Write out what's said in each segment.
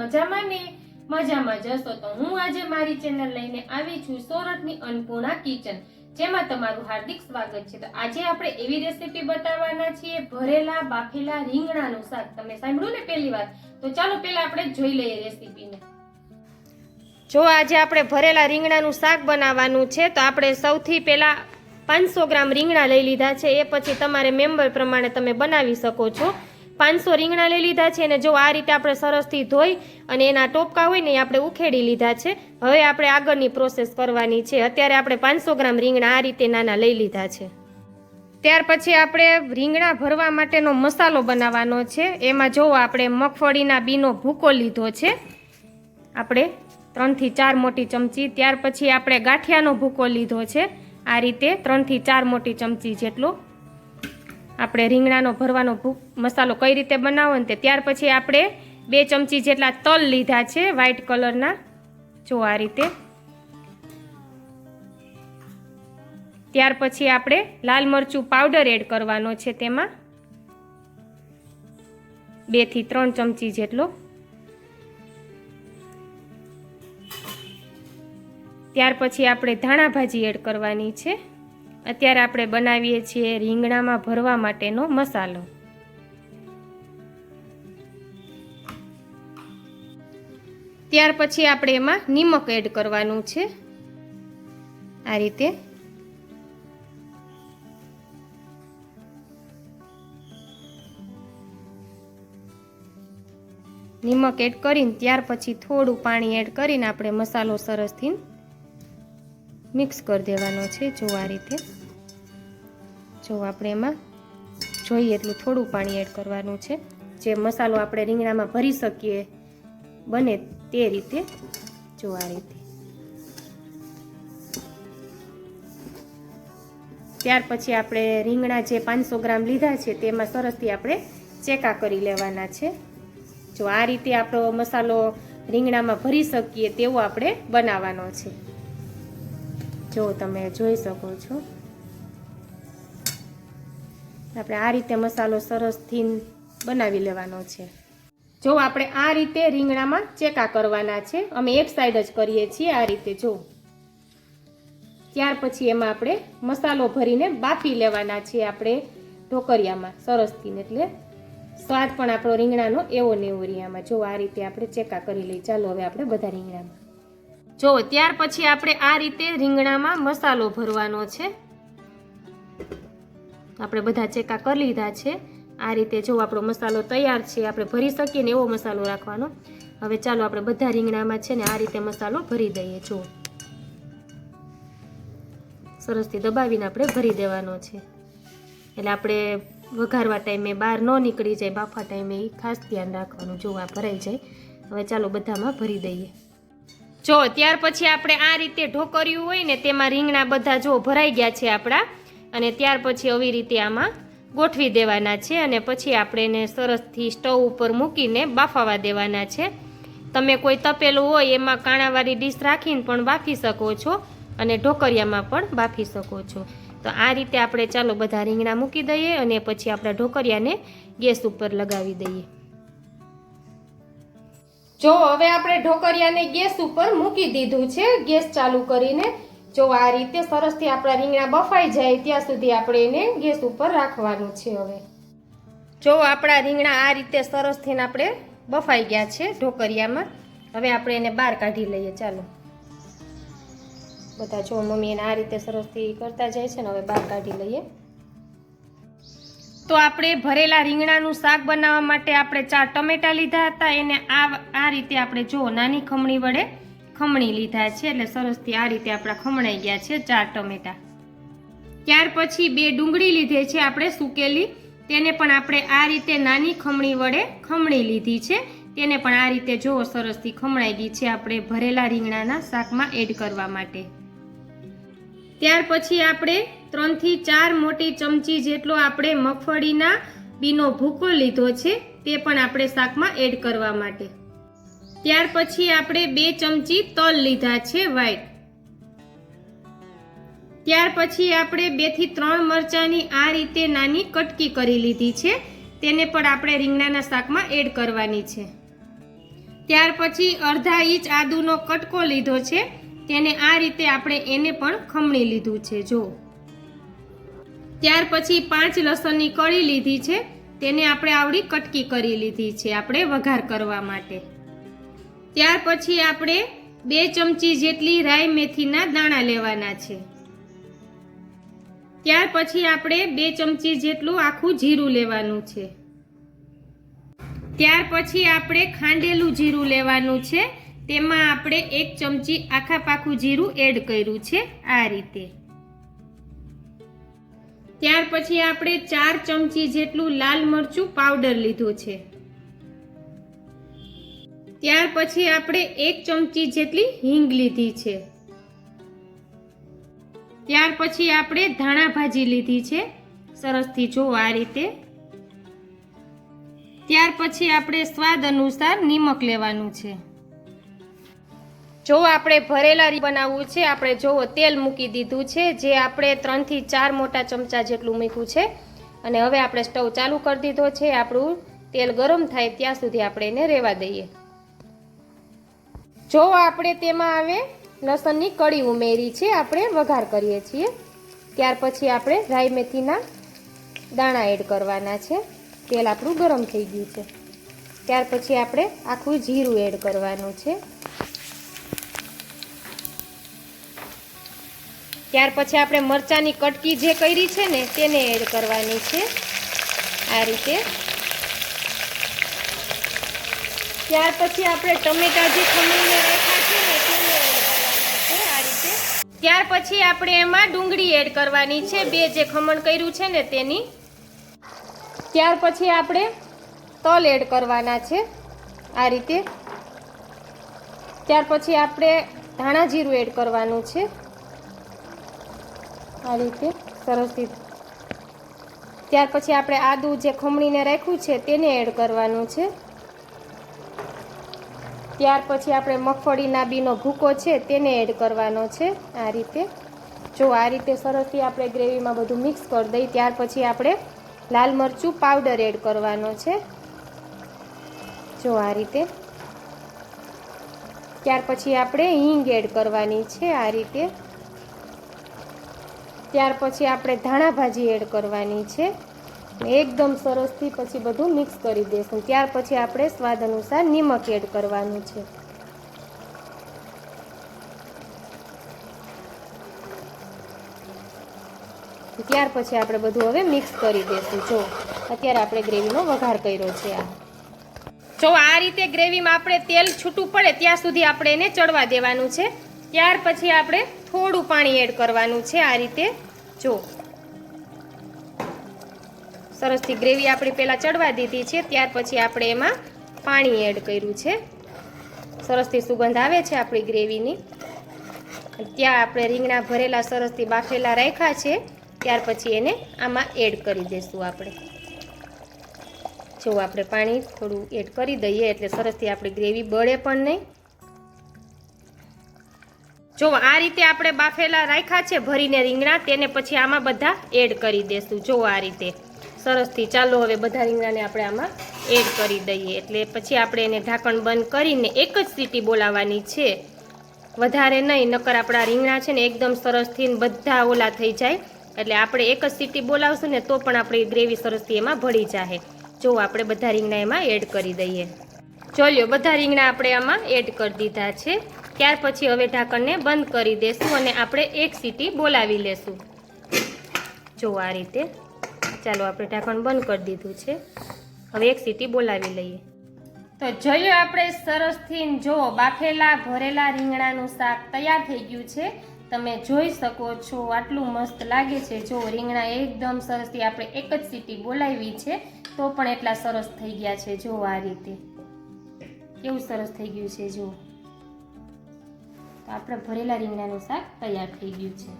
મજામાં ને? મજામાં જશો તો હું આજે મારી ચેનલ લઈને આવી છું સોરઠની અન્નપૂર્ણા કિચન જેમાં તમારું હાર્દિક સ્વાગત છે. તો આજે આપણે એવી રેસિપી બતાવવાના છીએ, ભરેલા બાફેલા રીંગણાનું શાક. તમે સાંભળ્યું ને પહેલી વાર તો ચાલો પહેલા આપણે જોઈ લઈએ રેસીપીને જો આજે આપણે ભરેલા રીંગણાનું શાક બનાવવાનું છે, તો આપણે સૌથી પહેલાં પાંચસો ગ્રામ રીંગણા લઈ લીધા છે. એ પછી તમારે મેમ્બર પ્રમાણે તમે બનાવી શકો છો. પાંચસો રીંગણા લઈ લીધા છે અને જો આ રીતે આપણે સરસથી ધોઈ અને એના ટોપકા હોય ને એ આપણે ઉખેડી લીધા છે. હવે આપણે આગળની પ્રોસેસ કરવાની છે. અત્યારે આપણે પાંચસો ગ્રામ રીંગણા આ રીતે નાના લઈ લીધા છે. ત્યાર પછી આપણે રીંગણા ભરવા માટેનો મસાલો બનાવવાનો છે. એમાં જો આપણે મગફળીના બીનો ભૂકો લીધો છે. આપણે ત્રણથી ચાર મોટી ચમચી. ત્યાર પછી આપણે ગાંઠિયાનો ભૂકો લીધો છે. આ રીતે ત્રણથી ચાર મોટી ચમચી જેટલો આપણે રીંગણાનો ભરવાનો મસાલો કઈ રીતે બનાવો ને તે, ત્યાર પછી આપણે બે ચમચી જેટલા તલ લીધા છે વ્હાઈટ કલરના જો આ રીતે. ત્યાર પછી આપણે લાલ મરચું પાવડર એડ કરવાનો છે તેમાં. બેથી ત્રણ ચમચી જેટલો. ત્યાર પછી આપણે ધાણા ભાજી એડ કરવાની છે. અત્યારે આપણે બનાવીએ છીએ રીંગણામાં ભરવા માટેનો મસાલો. ત્યાર પછી આપણે એમાં નિમક એડ કરવાનું છે. આ રીતે. નિમક એડ કરીને ત્યાર પછી થોડું પાણી એડ કરીને આપણે મસાલો સરસથી મિક્સ કરી દેવાનો છે. જો આ રીતે, જો આપણે એમાં જોઈએ એટલું થોડું પાણી એડ કરવાનું છે. જે મસાલો આપણે રીંગણામાં ભરી શકીએ, બને તે રીતે જો આ રીતે. ત્યાર પછી આપણે રીંગણા જે પાંચસો ગ્રામ લીધા છે, તેમાં સરસથી આપણે ચેકા કરી લેવાના છે. જો આ રીતે આપણો મસાલો રીંગણામાં ભરી શકીએ તેવો આપણે બનાવવાનો છે. જો તમે જોઈ શકો છો. આપણે આ રીતે મસાલો સરસથી બનાવી લેવાનો છે. જો આપણે આ રીતે રીંગણામાં ચેકા કરવાના છે, અમે એક સાઈડ જ કરીએ છીએ આ રીતે, જો. ત્યાર પછી એમાં આપણે મસાલો ભરીને બાફી લેવાના છીએ આપણે ઢોકરિયામાં સરસથી એટલે સ્વાદ પણ આપણો રીંગણાનો એવો ને એવો જો આ રીતે આપણે ચેકા કરી લઈએ. ચાલો હવે આપણે બધા રીંગણામાં. જો ત્યાર પછી આપણે આ રીતે રીંગણામાં મસાલો ભરવાનો છે. આપણે બધા ચેકા કરી લીધા છે. આ રીતે જો આપણો મસાલો તૈયાર છે, આપણે ભરી શકીએ ને એવો મસાલો રાખવાનો. હવે ચાલો આપણે બધા રીંગણામાં છે ને આ રીતે મસાલો ભરી દઈએ, જો. સરસથી દબાવીને આપણે ભરી દેવાનો છે. એટલે આપણે વઘારવા ટાઈમે બહાર ન નીકળી જાય બાફા ટાઈમે એ ખાસ ધ્યાન રાખવાનું, જો આ ભરાઈ જાય. હવે ચાલો બધામાં ભરી દઈએ. જો, ત્યાર પછી આપણે આ રીતે ઢોકર્યું હોય ને, તેમાં રીંગણા બધા જો ભરાઈ ગયા છે આપણા, અને ત્યાર પછી આવી રીતે આમાં ગોઠવી દેવાના છે, અને પછી આપણે એને સરસથી સ્ટવ ઉપર મૂકીને બાફાવા દેવાના છે. તમે કોઈ તપેલું હોય, એમાં કાણાવાળી ડીશ રાખીને પણ બાફી શકો છો, અને ઢોકરિયામાં પણ બાફી શકો છો. તો આ રીતે આપણે ચાલો બધા રીંગણા મૂકી દઈએ, અને પછી આપણા ઢોકરિયાને ગેસ ઉપર લગાવી દઈએ. જો હવે આપણે ઢોકરિયાને ગેસ ઉપર મૂકી દીધું છે, ગેસ ચાલુ કરીને જો આ રીતે સરસથી આપણા રીંગણા બફાઈ જાય ત્યાં સુધી આપણે એને ગેસ ઉપર રાખવાનું છે હવે. જો આપણા રીંગણા આ રીતે સરસથી આપણે બફાઈ ગયા છે ઢોકરિયામાં હવે આપણે એને બહાર કાઢી લઈએ. ચાલો. બધા જો મમ્મી એને આ રીતે સરસથી કરતા જાય છે ને, હવે બહાર કાઢી લઈએ. તો આપણે ભરેલા રીંગણાનું શાક બનાવવા માટે આપણે ચાર ટમેટા લીધા હતા. એને આ આ રીતે આપણે જો નાની ખમણી વડે ખમણી લીધા છે. એટલે સરસથી આ રીતે આપણા ખમણાઈ ગયા છે ચાર ટમેટા. ત્યાર પછી બે ડુંગળી લીધે છે આપણે સૂકેલી. તેને પણ આપણે આ રીતે નાની ખમણી વડે ખમણી લીધી છે. તેને પણ આ રીતે જો સરસથી ખમણાઈ ગઈ છે આપણે ભરેલા રીંગણાના શાકમાં એડ કરવા માટે. ત્યાર પછી આપણે ત્રણથી ચાર મોટી ચમચી જેટલો આપણે મગફળીના બીનો ભૂકો લીધો છે, તે પણ આપણે શાકમાં એડ કરવા માટે. ત્યાર પછી આપણે બે ચમચી તલ લીધા છે વ્હાઈટ ત્યાર પછી આપણે બેથી ત્રણ મરચાંની આ રીતે નાની કટકી કરી લીધી છે, તેને પણ આપણે રીંગણાના શાકમાં એડ કરવાની છે. ત્યાર પછી અડધા ઇંચ આદુનો કટકો લીધો છે, તેને આ રીતે આપણે એને પણ ખમણી લીધું છે, જો. ત્યાર પછી પાંચ લસણની કળી લીધી છે. તેને આપણે આવડી કટકી કરી લીધી છે આપણે વઘાર કરવા માટે. ત્યાર પછી આપણે બે ચમચી જેટલી રાઈ મેથીના દાણા લેવાના છે. ત્યાર પછી આપણે બે ચમચી જેટલું આખું જીરું લેવાનું છે. ત્યાર પછી આપણે ખાંડેલું જીરું લેવાનું છે. તેમાં આપણે એક ચમચી આખા પાખું જીરું એડ કર્યું છે આ રીતે. ત્યાર પછી આપણે ચાર ચમચી જેટલું લાલ મરચું પાવડર લીધું છે. ત્યાર પછી આપણે એક ચમચી જેટલી હિંગ લીધી છે. ત્યાર પછી આપણે ધાણા ભાજી લીધી છે. સરસથી જો આ રીતે. ત્યાર પછી આપણે સ્વાદ અનુસાર નિમક લેવાનું છે. જો આપણે ભરેલા બનાવવું છે, આપણે જોવો તેલ મૂકી દીધું છે, જે આપણે ત્રણથી ચાર મોટા ચમચા જેટલું મૂક્યું છે. અને હવે આપણે સ્ટવ ચાલુ કરી દીધો છે, આપણું તેલ ગરમ થાય ત્યાં સુધી આપણે એને રહેવા દઈએ. જો આપણે તેમાં આવે લસણની કળી ઉમેરી છે, આપણે વઘાર કરીએ છીએ. ત્યાર પછી આપણે રાઈ મેથીના દાણા એડ કરવાના છે. તેલ આપણું ગરમ થઈ ગયું છે. ત્યાર પછી આપણે આખું જીરું એડ કરવાનું છે. ત્યાર પછી આપણે મરચાંની કટકી જે કરી છે ને, તેને એડ કરવાની છે. આ રીતે. ત્યાર પછી આપણે ટમેટા જે ખમણીને રાખ્યા છે ને, તેને એડ કરવાના છે. આ રીતે. ત્યાર પછી આપણે એમાં ડુંગળી એડ કરવાની છે, બે જે ખમણ કર્યું છે ને, તેની. ત્યાર પછી આપણે તલ એડ કરવાના છે, આ રીતે. ત્યાર પછી આપણે ધાણા જીરું એડ કરવાનું છે. આ રીતે સરસથી ત્યાર પછી આપણે આદું જે ખમણીને રાખ્યું છે તેને એડ કરવાનું છે. ત્યાર પછી આપણે મગફળીના બીનો ભૂકો છે તેને એડ કરવાનો છે આ રીતે. જો આ રીતે સરસથી આપણે ગ્રેવીમાં બધું મિક્સ કરી દઈ ત્યાર પછી આપણે લાલ મરચું પાવડર એડ કરવાનો છે. જો આ રીતે. ત્યાર પછી આપણે હિંગ એડ કરવાની છે આ રીતે. ત્યાર પછી આપણે ધાણા ભાજી એડ કરવાની છે. એકદમ સરસથી પછી બધું મિક્સ કરી દઈશું ત્યાર પછી આપણે સ્વાદ અનુસાર નિમક એડ કરવાનું છે. ત્યાર પછી આપણે બધું હવે મિક્સ કરી દઈશું જો, અત્યારે આપણે ગ્રેવીનો વઘાર કર્યો છે આ. જો, આ રીતે ગ્રેવીમાં આપણે તેલ છૂટું પડે ત્યાં સુધી આપણે એને ચડવા દેવાનું છે. ત્યાર પછી આપણે થોડું પાણી એડ કરવાનું છે આ રીતે. જો. સરસથી ગ્રેવી આપણી પહેલાં ચડવા દીધી છે, ત્યાર પછી આપણે એમાં પાણી એડ કર્યું છે. સરસથી સુગંધ આવે છે આપણી ગ્રેવીની. ત્યાં આપણે રીંગણા ભરેલા સરસથી બાફેલા રાખ્યા છે, ત્યાર પછી એને આમાં એડ કરી દઈશું આપણે. જો આપણે પાણી થોડું એડ કરી દઈએ એટલે સરસથી આપણી ગ્રેવી બળે પણ નહીં. જો આ રીતે આપણે બાફેલા રાખ્યા છે, ભરીને રીંગણા, તેને પછી આમાં બધા એડ કરી દેશું. જો આ રીતે. સરસથી ચાલો હવે બધા રીંગણાને આપણે આમાં એડ કરી દઈએ. એટલે પછી આપણે એને ઢાંકણ બંધ કરીને એક જ સીટી બોલાવવાની છે. વધારે નહીં, નકર આપણા રીંગણા છે ને એકદમ સરસથી બધા ઓલા થઈ જાય. એટલે આપણે એક જ સીટી બોલાવશું ને તો પણ આપણી ગ્રેવી સરસથી એમાં ભળી જાય જો આપણે બધા રીંગણા એમાં એડ કરી દઈએ. ચોલ્યો, બધા રીંગણા આપણે આમાં એડ કરી દીધા છે. ત્યાર પછી હવે ઢાંકણને બંધ કરી દેશું અને આપણે એક સીટી બોલાવી લેશું. જો આ રીતે. ચાલો, આપણે ઢાંકણ બંધ કરી દીધું છે. હવે એક સીટી બોલાવી લઈએ. તો જોઈએ આપણે સરસથી જો બાફેલા, ભરેલા રીંગણાનું શાક તૈયાર થઈ ગયું છે. તમે જોઈ શકો છો આટલું મસ્ત લાગે છે. જો રીંગણા એકદમ સરસથી આપણે એક જ સીટી બોલાવી છે, તો પણ એટલા સરસ થઈ ગયા છે. જો આ રીતે. કેવું સરસ થઈ ગયું છે, જો. આપણે ભરેલા રીંગણાનું શાક તૈયાર થઈ ગયું છે.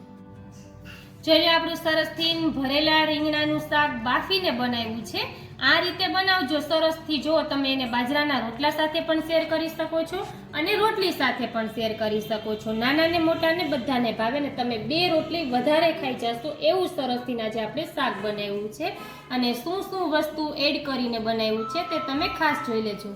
જોઈએ આપણું સરસથી ભરેલા રીંગણાનું શાક બાફીને બનાવ્યું છે. આ રીતે બનાવજો સરસથી જો તમે એને બાજરાના રોટલા સાથે પણ શેર કરી શકો છો અને રોટલી સાથે પણ શેર કરી શકો છો. નાના ને મોટા બધાને ભાવે ને તમે બે રોટલી વધારે ખાઈ જશો એવું સરસથી આજે આપણે શાક બનાવ્યું છે. અને શું શું વસ્તુ એડ કરીને બનાવ્યું છે તે તમે ખાસ જોઈ લેજો.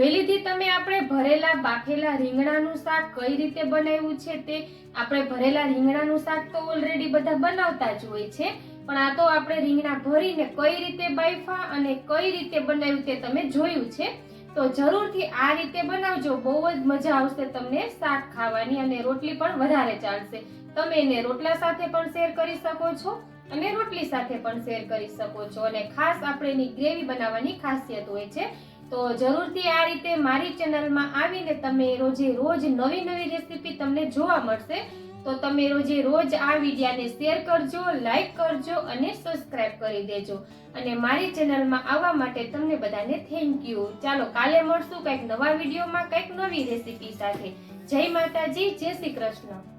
જોઈ તમે આપણે ભરેલા બાફેલા રીંગણાનું શાક કઈ રીતે બનાવ્યું છે તે આપણે ભરેલા રીંગણાનું શાક તો ઓલરેડી બધા બનાવતા જ હોય છે, પણ આ તો આપણે રીંગણા ભરીને કઈ રીતે બાફા અને કઈ રીતે બનાવ્યું તે તમે જોયું છે. તો જરૂરથી આ રીતે બનાવજો, બહુ જ મજા આવશે તમને શાક ખાવાની અને રોટલી પણ વધારે ચાલશે. તમે એને રોટલા સાથે પણ શેર કરી શકો છો અને રોટલી સાથે પણ શેર કરી શકો છો અને ખાસ આપણે એની ગ્રેવી બનાવવાની ખાસિયત હોય છે. તો જરૂરથી આ રીતે મારી ચેનલમાં આવીને તમે રોજે રોજ નવી નવી રેસીપી તમને જોવા મળશે. તો તમે રોજે રોજ આ વિડીયાને શેર કરજો, લાઈક કરજો અને સબસ્ક્રાઇબ કરી દેજો. અને મારી ચેનલમાં આવવા માટે તમને બધાને થેન્ક યુ. ચાલો કાલે મળશું કંઈક નવા વિડીયોમાં કંઈક નવી રેસીપી સાથે. જય માતાજી, જય શ્રી કૃષ્ણ.